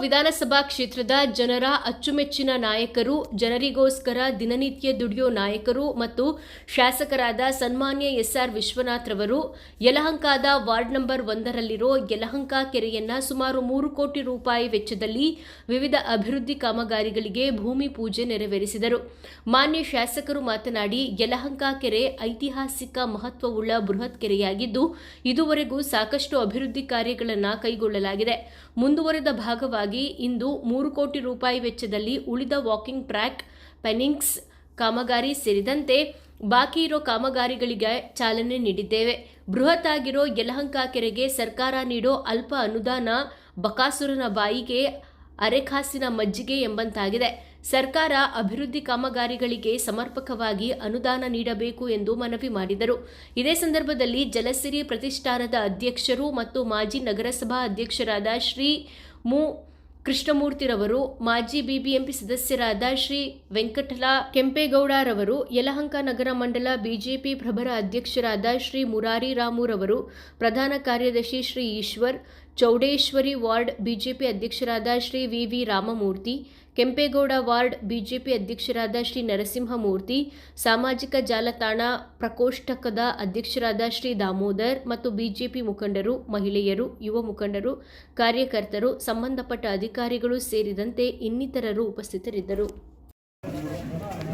ವಿಧಾನಸಭಾ ಕ್ಷೇತ್ರದ ಜನರ ಅಚ್ಚುಮೆಚ್ಚಿನ ನಾಯಕರು, ಜನರಿಗೋಸ್ಕರ ದಿನನಿತ್ಯ ದುಡಿಯೋ ನಾಯಕರು ಮತ್ತು ಶಾಸಕರಾದ ಸನ್ಮಾನ್ಯ ಎಸ್ಆರ್ ವಿಶ್ವನಾಥ್ ರವರು, ಯಲಹಂಕದ ವಾರ್ಡ್ ನಂಬರ್ ಒಂದರಲ್ಲಿರೋ ಯಲಹಂಕ ಕೆರೆಯನ್ನ ಸುಮಾರು ಮೂರು ಕೋಟಿ ರೂಪಾಯಿ ವೆಚ್ಚದಲ್ಲಿ ವಿವಿಧ ಅಭಿವೃದ್ಧಿ ಕಾಮಗಾರಿಗಳಿಗೆ ಭೂಮಿ ಪೂಜೆ ನೆರವೇರಿಸಿದರು. ಮಾನ್ಯ ಶಾಸಕರು ಮಾತನಾಡಿ, ಯಲಹಂಕ ಕೆರೆ ಐತಿಹಾಸಿಕ ಮಹತ್ವವುಳ್ಳ ಬೃಹತ್ ಕೆರೆಯಾಗಿದ್ದು, ಇದುವರೆಗೂ ಸಾಕಷ್ಟು ಅಭಿವೃದ್ಧಿ ಕಾರ್ಯಗಳನ್ನು ಕೈಗೊಳ್ಳಲಾಗಿದೆ. ಮುಂದುವರೆದ ಭಾಗವಾಗಿ ಇಂದು ಮೂರು ಕೋಟಿ ರೂಪಾಯಿ ವೆಚ್ಚದಲ್ಲಿ ಉಳಿದ ವಾಕಿಂಗ್ ಟ್ರ್ಯಾಕ್, ಪೆನಿಂಗ್ಸ್, ಕಾಮಗಾರಿ ಸೇರಿದಂತೆ ಬಾಕಿ ಇರೋ ಕಾಮಗಾರಿಗಳಿಗೆ ಚಾಲನೆ ನೀಡಿದ್ದೇವೆ. ಬೃಹತ್ ಆಗಿರೋ ಯಲಹಂಕ ಕೆರೆಗೆ ಸರ್ಕಾರ ನೀಡೋ ಅಲ್ಪ ಅನುದಾನ ಬಕಾಸುರನ ಬಾಯಿಗೆ ಅರೆಖಾಸಿನ ಮಜ್ಜಿಗೆ ಎಂಬಂತಾಗಿದೆ. ಸರ್ಕಾರ ಅಭಿವೃದ್ಧಿ ಕಾಮಗಾರಿಗಳಿಗೆ ಸಮರ್ಪಕವಾಗಿ ಅನುದಾನ ನೀಡಬೇಕು ಎಂದು ಮನವಿ ಮಾಡಿದರು. ಇದೇ ಸಂದರ್ಭದಲ್ಲಿ ಜಲಸಿರಿ ಪ್ರತಿಷ್ಠಾನದ ಅಧ್ಯಕ್ಷರು ಮತ್ತು ಮಾಜಿ ನಗರಸಭಾ ಅಧ್ಯಕ್ಷರಾದ ಶ್ರೀ ಮು ಕೃಷ್ಣಮೂರ್ತಿರವರು, ಮಾಜಿ ಬಿಬಿಎಂಪಿ ಸದಸ್ಯರಾದ ಶ್ರೀ ವೆಂಕಟಲ ಕೆಂಪೇಗೌಡರವರು, ಯಲಹಂಕ ನಗರ ಮಂಡಲ ಬಿಜೆಪಿ ಪ್ರಭರ ಅಧ್ಯಕ್ಷರಾದ ಶ್ರೀ ಮುರಾರಿ ರಾಮುರವರು, ಪ್ರಧಾನ ಕಾರ್ಯದರ್ಶಿ ಶ್ರೀ ಈಶ್ವರ್, ಚೌಡೇಶ್ವರಿ ವಾರ್ಡ್ ಬಿಜೆಪಿ ಅಧ್ಯಕ್ಷರಾದ Shri V V Ramamurthy Kempegowda ward BJP ಅಧ್ಯಕ್ಷರಾದ ಶ್ರೀ ನರಸಿಂಹಮೂರ್ತಿ, ಸಾಮಾಜಿಕ ಜಾಲತಾಣ ಪ್ರಕೋಷ್ಠಕದ ಅಧ್ಯಕ್ಷರಾದ ಶ್ರೀ ದಾಮೋದರ್ ಮತ್ತು ಬಿಜೆಪಿ ಮುಖಂಡರು, ಮಹಿಳೆಯರು, ಯುವ ಮುಖಂಡರು, ಕಾರ್ಯಕರ್ತರು, ಸಂಬಂಧಪಟ್ಟ ಅಧಿಕಾರಿಗಳು ಸೇರಿದಂತೆ ಇನ್ನಿತರರು ಉಪಸ್ಥಿತರಿದ್ದರು.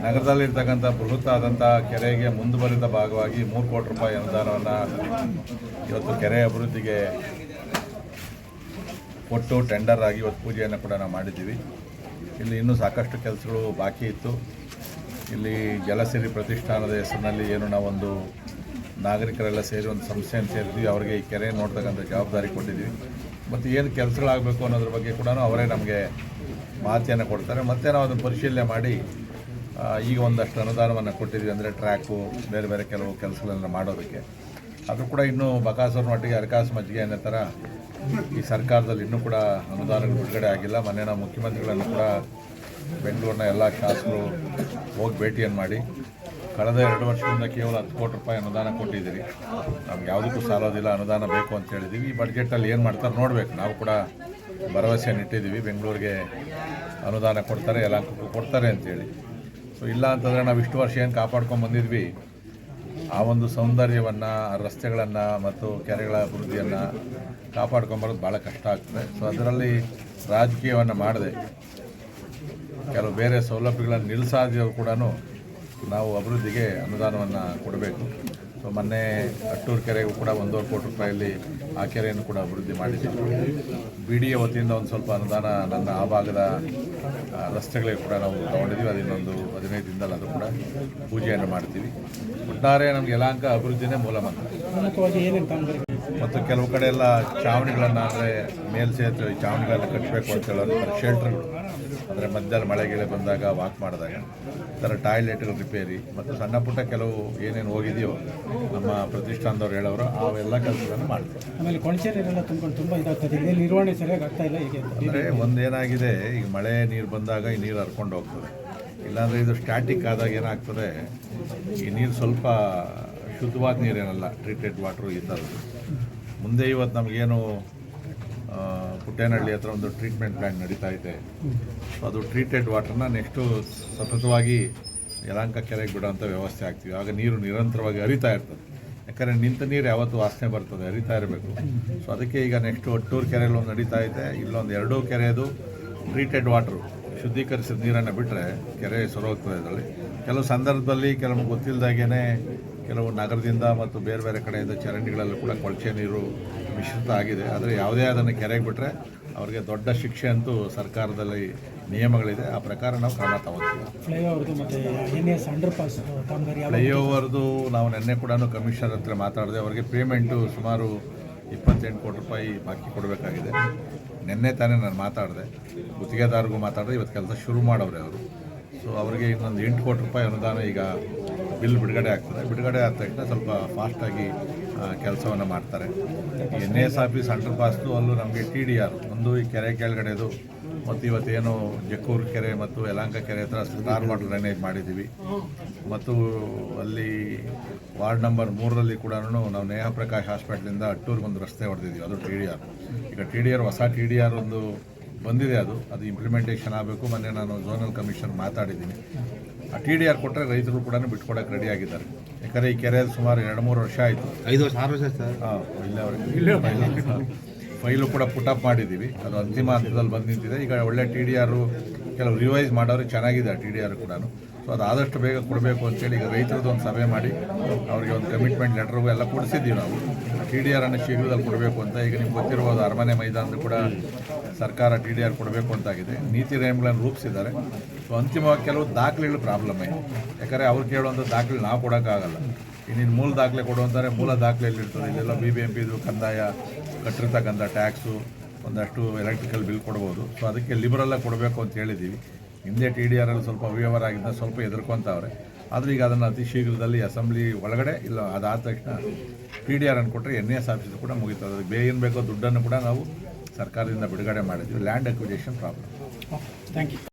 ನಗರದಲ್ಲಿರ್ತಕ್ಕಂಥ ಬೃಹತ್ತಾದಂಥ ಕೆರೆಗೆ ಮುಂದುವರಿದ ಭಾಗವಾಗಿ ಮೂರು ಕೋಟಿ ರೂಪಾಯಿ ಅನುದಾನವನ್ನು ಇವತ್ತು ಕೆರೆ ಅಭಿವೃದ್ಧಿಗೆ ಕೊಟ್ಟು ಟೆಂಡರ್ ಆಗಿ ಇವತ್ತು ಪೂಜೆಯನ್ನು ಕೂಡ ನಾವು ಮಾಡಿದ್ದೀವಿ. ಇಲ್ಲಿ ಇನ್ನೂ ಸಾಕಷ್ಟು ಕೆಲಸಗಳು ಬಾಕಿ ಇತ್ತು. ಇಲ್ಲಿ ಜಲಸಿರಿ ಪ್ರತಿಷ್ಠಾನದ ಹೆಸರಿನಲ್ಲಿ ಏನು ನಾವೊಂದು ನಾಗರಿಕರೆಲ್ಲ ಸೇರಿ ಒಂದು ಸಂಸ್ಥೆಯನ್ನು ಸೇರಿದ್ವಿ. ಅವರಿಗೆ ಈ ಕೆರೆ ನೋಡ್ತಕ್ಕಂಥ ಜವಾಬ್ದಾರಿ ಕೊಟ್ಟಿದ್ವಿ. ಮತ್ತು ಏನು ಕೆಲಸಗಳಾಗಬೇಕು ಅನ್ನೋದ್ರ ಬಗ್ಗೆ ಕೂಡ ಅವರೇ ನಮಗೆ ಮಾಹಿತಿಯನ್ನು ಕೊಡ್ತಾರೆ. ಮತ್ತು ನಾವು ಅದನ್ನು ಪರಿಶೀಲನೆ ಮಾಡಿ ಈಗ ಒಂದಷ್ಟು ಅನುದಾನವನ್ನು ಕೊಟ್ಟಿದ್ವಿ ಅಂದರೆ ಟ್ರ್ಯಾಕು, ಬೇರೆ ಬೇರೆ ಕೆಲವು ಕೆಲಸಗಳನ್ನು ಮಾಡೋದಕ್ಕೆ. ಅದು ಕೂಡ ಇನ್ನೂ ಬಕಾಸರ ಮಟ್ಟಿಗೆ ಅರಕಾಸು ಮಜ್ಜಿಗೆ ಅನ್ನೋ ಥರ ಈ ಸರ್ಕಾರದಲ್ಲಿ ಇನ್ನೂ ಕೂಡ ಅನುದಾನಗಳು ಬಿಡುಗಡೆ ಆಗಿಲ್ಲ. ಮೊನ್ನೆ ನಾವು ಮುಖ್ಯಮಂತ್ರಿಗಳನ್ನು ಕೂಡ ಬೆಂಗಳೂರಿನ ಎಲ್ಲ ಶಾಸಕರು ಹೋಗಿ ಭೇಟಿಯನ್ನು ಮಾಡಿ ಕಳೆದ ಎರಡು ವರ್ಷದಿಂದ ಕೇವಲ ಹತ್ತು ಕೋಟಿ ರೂಪಾಯಿ ಅನುದಾನ ಕೊಟ್ಟಿದ್ದೀರಿ. ನಮ್ಗೆ ಯಾವುದಕ್ಕೂ ಸಾಲೋದಿಲ್ಲ, ಅನುದಾನ ಬೇಕು ಅಂತ ಹೇಳಿದ್ದೀವಿ. ಈ ಬಡ್ಜೆಟಲ್ಲಿ ಏನು ಮಾಡ್ತಾರೆ ನೋಡಬೇಕು. ನಾವು ಕೂಡ ಭರವಸೆಯನ್ನು ಇಟ್ಟಿದ್ದೀವಿ. ಬೆಂಗಳೂರಿಗೆ ಅನುದಾನ ಕೊಡ್ತಾರೆ ಎಲ್ಲ ಕೊಡ್ತಾರೆ ಅಂತೇಳಿ. ಸೊ ಇಲ್ಲ ಅಂತಂದರೆ ನಾವು ಇಷ್ಟು ವರ್ಷ ಏನು ಕಾಪಾಡ್ಕೊಂಡು ಬಂದಿದ್ವಿ. ಆ ಒಂದು ಸೌಂದರ್ಯವನ್ನು ರಸ್ತೆಗಳನ್ನು ಮತ್ತು ಕೆರೆಗಳ ಅಭಿವೃದ್ಧಿಯನ್ನು ಕಾಪಾಡ್ಕೊಂಬರೋದು ಭಾಳ ಕಷ್ಟ ಆಗ್ತದೆ. ಸೊ ಅದರಲ್ಲಿ ರಾಜಕೀಯವನ್ನು ಮಾಡದೆ. ಕೆಲವು ಬೇರೆ ಸೌಲಭ್ಯಗಳನ್ನು ನಿಲ್ಲಿಸಾದ್ರೂ ಕೂಡ ನಾವು ಅಭಿವೃದ್ಧಿಗೆ ಅನುದಾನವನ್ನು ಕೊಡಬೇಕು. ಸೊ ಮೊನ್ನೆ ಅಟ್ಟೂರು ಕೆರೆಗೂ ಕೂಡ ಒಂದೂವರೆ ಕೋಟಿ ರೂಪಾಯಲ್ಲಿ ಆ ಕೆರೆಯನ್ನು ಕೂಡ ಅಭಿವೃದ್ಧಿ ಮಾಡಿದ್ದೀವಿ ಬಿ ಡಿ ಎ ವತಿಯಿಂದ ಒಂದು ಸ್ವಲ್ಪ ಅನುದಾನ ನನ್ನ ಆ ಭಾಗದ ರಸ್ತೆಗಳಿಗೆ ಕೂಡ ನಾವು ತಗೊಂಡಿದ್ದೀವಿ. ಅದಿನ್ನೊಂದು ಹದಿನೈದು ದಿನದಲ್ಲಿ ಅದು ಕೂಡ ಪೂಜೆಯನ್ನು ಮಾಡ್ತೀವಿ. ಒಟ್ಟಾರೆ ನಮಗೆ ಯಲಾಂಕ ಅಭಿವೃದ್ಧಿನೇ ಮೂಲ ಮಂತ್ರ. ಮತ್ತು ಕೆಲವು ಕಡೆ ಎಲ್ಲ ಚಾವಣಿಗಳನ್ನು ಅಂದರೆ ಮೇಲ್ಸೇತುವೆ ಚಾವಣಿಗಳನ್ನು ಕಟ್ಟಬೇಕು ಅಂತ ಹೇಳೋದು, ಶೆಲ್ಟರ್ಗಳು. ಅಂದರೆ ಮಧ್ಯಾಹ್ನ ಮಳೆ ಗಿಳೆ ಬಂದಾಗ ವಾಕ್ ಮಾಡಿದಾಗ ಥರ ಟಾಯ್ಲೆಟ್ಗಳು ರಿಪೇರಿ ಮತ್ತು ಸಣ್ಣ ಪುಟ್ಟ ಕೆಲವು ಏನೇನು ಹೋಗಿದೆಯೋ ನಮ್ಮ ಪ್ರತಿಷ್ಠಾನದವ್ರು ಹೇಳೋರು ಅವೆಲ್ಲ ಕೆಲಸಗಳನ್ನು ಮಾಡ್ತಾರೆ. ಆಮೇಲೆ ಕೊಳಚೆ ತುಂಬಿಕೊಂಡು ತುಂಬ ಇದಾಗ್ತದೆ. ಇಲ್ಲಿ ನಿರ್ವಹಣೆ ಸರಿಯಾಗಿ ಆಗ್ತಾ ಇಲ್ಲ ಈಗ. ಅಂದರೆ ಒಂದೇನಾಗಿದೆ ಈಗ ಮಳೆ ನೀರು ಬಂದಾಗ ಈ ನೀರು ಹರ್ಕೊಂಡು ಹೋಗ್ತದೆ. ಇಲ್ಲಾಂದರೆ ಇದು ಸ್ಟ್ಯಾಟಿಕ್ ಆದಾಗ ಏನಾಗ್ತದೆ ಈ ನೀರು ಸ್ವಲ್ಪ ಶುದ್ಧವಾದ ನೀರೇನಲ್ಲ ಟ್ರೀಟೆಡ್ ವಾಟ್ರು ಈ ಥರದ್ದು ಮುಂದೆ ಇವತ್ತು ನಮಗೇನು ಪುಟ್ಟೇನಹಳ್ಳಿ ಹತ್ರ ಒಂದು ಟ್ರೀಟ್ಮೆಂಟ್ ಪ್ಲಾಂಟ್ ನಡೀತಾ ಇದೆ. ಅದು ಟ್ರೀಟೆಡ್ ವಾಟರ್ನ ನೆಕ್ಸ್ಟು ಸತತವಾಗಿ ಯಲಾಂಕ ಕೆರೆಗೆ ಬಿಡೋಂಥ ವ್ಯವಸ್ಥೆ ಆಗ್ತೀವಿ ಆಗ ನೀರು ನಿರಂತರವಾಗಿ ಹರಿತಾ ಇರ್ತದೆ. ಯಾಕಂದರೆ ನಿಂತ ನೀರು ಯಾವತ್ತು ವಾಸನೆ ಬರ್ತದೆ, ಹರಿತಾ ಇರಬೇಕು. ಸೊ ಅದಕ್ಕೆ ಈಗ ನೆಕ್ಸ್ಟ್ ಒಟ್ಟೂರು ಕೆರೆಯಲ್ಲಿ ಒಂದು ನಡೀತಾ ಇದೆ. ಇಲ್ಲೊಂದು ಎರಡೂ ಕೆರೆದು ಟ್ರೀಟೆಡ್ ವಾಟ್ರು ಶುದ್ಧೀಕರಿಸಿದ ನೀರನ್ನು ಬಿಟ್ಟರೆ ಕೆರೆ ಸೊರೋಗ್ತದೆ ಅದರಲ್ಲಿ. ಕೆಲವು ಸಂದರ್ಭದಲ್ಲಿ, ಕೆಲವು ಗೊತ್ತಿಲ್ಲದಾಗೇ ಕೆಲವು ನಗರದಿಂದ ಮತ್ತು ಬೇರೆ ಬೇರೆ ಕಡೆಯಿಂದ ಚರಂಡಿಗಳಲ್ಲೂ ಕೂಡ ಕೊಳಚೆ ನೀರು ಮಿಶ್ರಿತ ಆಗಿದೆ. ಆದರೆ ಯಾವುದೇ ಅದನ್ನು ಕೆರೆಗೆ ಬಿಟ್ಟರೆ ಅವರಿಗೆ ದೊಡ್ಡ ಶಿಕ್ಷೆ ಅಂತೂ ಸರ್ಕಾರದಲ್ಲಿ ನಿಯಮಗಳಿದೆ. ಆ ಪ್ರಕಾರ ನಾವು ಕ್ರಮ ತಗೋತೀವಿ ಫ್ಲೈಓವರ್ದು ನಾವು ನಿನ್ನೆ ಕೂಡ ಕಮಿಷನರ್ ಹತ್ರ ಮಾತಾಡಿದೆ ಅವರಿಗೆ ಪೇಮೆಂಟು ಸುಮಾರು ಇಪ್ಪತ್ತೆಂಟು ಕೋಟಿ ರೂಪಾಯಿ ಬಾಕಿ ಕೊಡಬೇಕಾಗಿದೆ. ನಿನ್ನೆ ತಾನೇ ನಾನು ಮಾತಾಡಿದೆ. ಗುತ್ತಿಗೆದಾರರಿಗೂ ಮಾತಾಡಿದೆ. ಇವತ್ತು ಕೆಲಸ ಶುರು ಮಾಡವ್ರೆ ಅವರು. ಸೊ ಅವರಿಗೆ ಇನ್ನೊಂದು ಎಂಟು ಕೋಟಿ ರೂಪಾಯಿ ಅನುದಾನ ಈಗ ಬಿಲ್ ಬಿಡುಗಡೆ ಆಗ್ತದೆ. ಬಿಡುಗಡೆ ಆದ ತಕ್ಷಣ ಸ್ವಲ್ಪ ಫಾಸ್ಟಾಗಿ ಕೆಲಸವನ್ನು ಮಾಡ್ತಾರೆ. ಎನ್ ಎಸ್ ಆಫೀಸ್ ಅಂಡರ್ ಪಾಸ್ದು ಅಲ್ಲೂ ನಮಗೆ ಟಿ ಡಿ ಆರ್ ಒಂದು ಈ ಕೆರೆ ಕೆಳಗಡೆದು, ಮತ್ತು ಇವತ್ತೇನು ಜಕ್ಕೂರು ಕೆರೆ ಮತ್ತು ಯಲಾಂಕ ಕೆರೆ ಹತ್ರ ಸ್ಟಾರ್ ವಾಟರ್ ಡ್ರೈನೇಜ್ ಮಾಡಿದ್ದೀವಿ. ಮತ್ತು ಅಲ್ಲಿ ವಾರ್ಡ್ ನಂಬರ್ ಮೂರರಲ್ಲಿ ಕೂಡ ನಾವು ನೇಹ ಪ್ರಕಾಶ್ ಹಾಸ್ಪಿಟ್ಲಿಂದ ಅಟ್ಟೂರ್ಗೆ ಒಂದು ರಸ್ತೆ ಹೊಡೆದಿದ್ದೀವಿ, ಅದು ಟಿ ಡಿ ಆರ್ ಈಗ ಟಿ ಡಿ ಆರ್ ಹೊಸ ಟಿ ಡಿ ಆರ್ ಒಂದು ಬಂದಿದೆ ಅದು. ಅದು ಇಂಪ್ಲಿಮೆಂಟೇಷನ್ ಆಗಬೇಕು. ಮೊನ್ನೆ ನಾನು ಝೋನಲ್ ಕಮಿಷನ್ ಮಾತಾಡಿದ್ದೀನಿ. ಟಿ ಡಿ ಆರ್ ಕೊಟ್ಟರೆ ರೈತರು ಕೂಡ ಬಿಟ್ಕೊಡಕ್ಕೆ ರೆಡಿ ಆಗಿದ್ದಾರೆ. ಯಾಕಂದರೆ ಈ ಕೆರೆ ಸುಮಾರು ಎರಡು ಮೂರು ವರ್ಷ ಆಯಿತು. ಐದು ವರ್ಷ ಆರು ವರ್ಷ ಸರ್. ಹಾಂ ಇಲ್ಲೇ ಫೈಲು ಕೂಡ ಪುಟ್ ಅಪ್ ಮಾಡಿದ್ದೀವಿ. ಅದು ಅಂತಿಮ ಹಂತದಲ್ಲಿ ಬಂದು ನಿಂತಿದೆ. ಈಗ ಒಳ್ಳೆ ಟಿ ಡಿ ಆರು ಕೆಲವು ರಿವೈಸ್ ಮಾಡೋರು ಚೆನ್ನಾಗಿದೆ ಟಿ ಡಿ ಆರ್ ಕೂಡ. ಸೊ ಅದು ಆದಷ್ಟು ಬೇಗ ಕೊಡಬೇಕು ಅಂತೇಳಿ ಈಗ ರೈತರದ್ದು ಒಂದು ಸಭೆ ಮಾಡಿ ಅವರಿಗೆ ಒಂದು ಕಮಿಟ್ಮೆಂಟ್ ಲೆಟ್ರು ಎಲ್ಲ ಕೊಡಿಸಿದ್ದೀವಿ ನಾವು. ಟಿ ಡಿ ಆರನ್ನು ಶೀಘ್ರದಲ್ಲಿ ಕೊಡಬೇಕು ಅಂತ ಈಗ ನಿಮ್ಗೆ ಗೊತ್ತಿರ್ಬೋದು ಅರಮನೆ ಮೈದಾನದ ಕೂಡ ಸರ್ಕಾರ ಟಿ ಡಿ ಆರ್ ಕೊಡಬೇಕು ಅಂತಾಗಿದೆ. ನೀತಿ ನಿಯಮಗಳನ್ನು ರೂಪಿಸಿದ್ದಾರೆ. ಸೊ ಅಂತಿಮವಾಗಿ ಕೆಲವು ದಾಖಲೆಗಳು ಪ್ರಾಬ್ಲಮ್ ಇದೆ ಯಾಕಂದರೆ ಅವ್ರು ಕೇಳುವಂಥ ದಾಖಲೆ ನಾವು ಕೊಡೋಕ್ಕಾಗಲ್ಲ. ಇನ್ನಿನ್ನು ಮೂಲ ದಾಖಲೆ ಕೊಡುವಂತಾರೆ ಮೂಲ ದಾಖಲೆ ಎಲ್ಲಿರ್ತದೆ ಇಲ್ಲೆಲ್ಲ ಬಿ ಬಿ ಎಂ ಪಿದು ಕಂದಾಯ, ಕಟ್ಟಿರ್ತಕ್ಕಂಥ ಟ್ಯಾಕ್ಸು, ಒಂದಷ್ಟು ಎಲೆಕ್ಟ್ರಿಕಲ್ ಬಿಲ್ ಕೊಡ್ಬೋದು. ಸೊ ಅದಕ್ಕೆ ಲಿಬರಲ್ಲೇ ಕೊಡಬೇಕು ಅಂತ ಹೇಳಿದ್ದೀವಿ. ಹಿಂದೆ ಟಿ ಡಿ ಆರಲ್ಲಿ ಸ್ವಲ್ಪ ಅವ್ಯವಹಾರ ಆಗಿದ್ದ, ಸ್ವಲ್ಪ ಎದುರ್ಕೊಂತವ್ರೆ ಆದರೆ ಈಗ ಅದನ್ನು ಅತಿ ಶೀಘ್ರದಲ್ಲಿ ಅಸೆಂಬ್ಲಿ ಒಳಗಡೆ ಇಲ್ಲ, ಅದಾದ ತಕ್ಷಣ ಪಿ ಡಿ ಆರ್ ಅನ್ನು ಕೊಟ್ಟರೆ ಎನ್ ಎಸ್ ಆಫೀಸ್ ಕೂಡ ಮುಗಿತದೆ ಅದಕ್ಕೆ ಬೇಗ ಏನು ಬೇಕೋ ದುಡ್ಡನ್ನು ಕೂಡ ನಾವು ಸರ್ಕಾರದಿಂದ ಬಿಡುಗಡೆ ಮಾಡಿದ್ವಿ. Land acquisition problem thank you